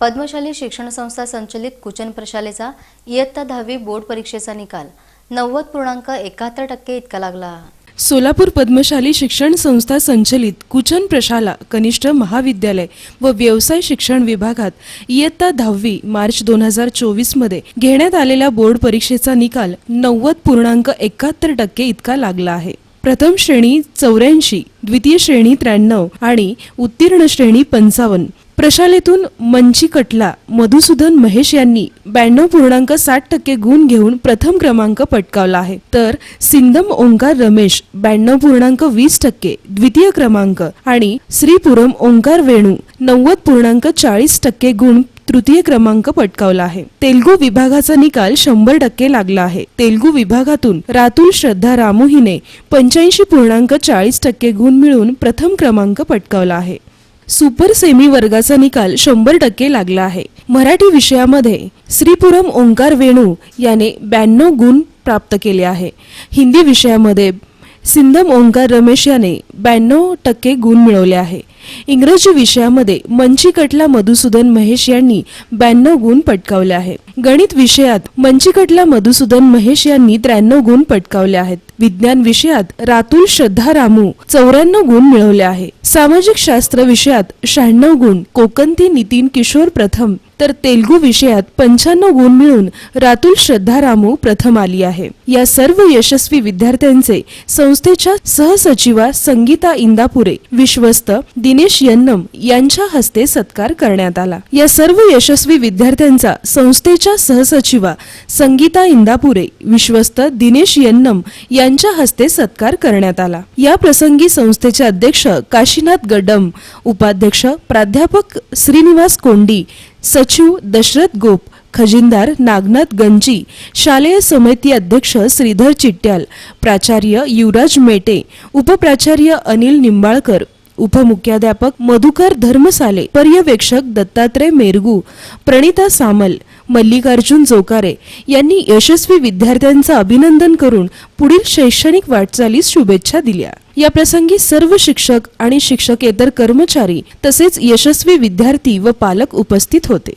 पद्मशाली शिक्षण संस्था संचलित कुचन प्रशालेचा इयत्ता दहावी बोर्ड परीक्षेचा निकाल. नव्वद पूर्णांक एकाहत्तर टक्के इतका लागला. सोलापूर पद्मशाली शिक्षण संस्था संचलित कुचन प्रशाला कनिष्ठ महाविद्यालय व व्यवसाय शिक्षण विभागात इयत्ता दहावी मार्च दोन हजार चोवीसमध्ये घेण्यात आलेल्या बोर्ड परीक्षेचा निकाल नव्वद पूर्णांक एकाहत्तर टक्के इतका लागला आहे. प्रथम श्रेणी चौऱ्याऐंशी द्वितीय श्रेणी त्र्याण्णव आणि उत्तीर्ण श्रेणी पंचावन्न. प्रशालेतून मंची कटला मधुसूदन महेश यांनी ब्याण्णव पूर्णांक साठ टक्के गुण घेऊन प्रथम क्रमांक पटकावला आहे. तर सिंदम ओंकार रमेश ब्याण्णव पूर्णांक वीस टक्के द्वितीय क्रमांक आणि श्रीपुरम ओंकार वेणू नव्वद पूर्णांक चाळीस टक्के गुण तृतीय क्रमांक पटकावला आहे. तेलगू विभागाचा निकाल शंभर टक्के लागला आहे. तेलगू विभागातून रातुल श्रद्धा रामू हिने पंच्याऐंशी पूर्णांक चाळीस टक्के गुण मिळून प्रथम क्रमांक पटकावला आहे. सुपर सेमी वर्गाचा निकाल शंभर टक्के लागला आहे. मराठी विषयामध्ये श्रीपुरम ओंकार वेणू याने ब्याण्णव गुण प्राप्त केले आहे. हिंदी विषयामध्ये सिंधम ओंकार रमेश याने ब्याण्णव टक्के गुण मिळवले आहे. इंग्रजी विषयामध्ये मंचिकटला मधुसूदन महेश यांनी ब्याण्णव गुण पटकावले आहे. गणित विषयात मंचिकटला मधुसूदन महेश यांनी त्र्याण्णव गुण पटकावले आहेत. विज्ञान विषयात रातुल श्रद्धा रामू चौऱ्याण्णव गुण मिळवले आहे. सामाजिक शास्त्र विषयात शहाण्णव गुण कोकंती नितीन किशोर प्रथम तर तेलगू विषयात पंच्याण्णव गुण मिळून रातुल श्रद्धा रामू प्रथम आली आहे. या सर्व यशस्वी विद्यार्थ्यांचे संस्थेच्या सहसचिवा संगीता इंदापुरे विश्वस्त दिनेश यन्नम यांच्या हस्ते सत्कार करण्यात आला. या सर्व यशस्वी विद्यार्थ्यांचा संस्थेच्या सहसचिवा संगीता इंदापुरे विश्वस्त दिनेश यन्नम यांच्या हस्ते सत्कार करण्यात आला. या प्रसंगी संस्थेचे अध्यक्ष काशी काशीनाथ गडम. उपाध्यक्ष प्राध्यापक श्रीनिवास कोंडी सचिव दशरथ गोप खजिनदार नागनाथ गंजी शालेय समिती अध्यक्ष श्रीधर चिट्ट्याल प्राचार्य युवराज मेटे उपप्राचार्य अनिल निंबाळकर उपमुख्याध्यापक मधुकर धर्मसाले पर्यवेक्षक दत्तात्रय मेरगू प्रणिता सामल मल्लिकार्जुन जोकारे यांनी यशस्वी विद्यार्थ्यांचं अभिनंदन करून पुढील शैक्षणिक वाटचालीस शुभेच्छा दिल्या. या प्रसंगी सर्व शिक्षक आणि शिक्षकेतर कर्मचारी तसेच यशस्वी विद्यार्थी व पालक उपस्थित होते.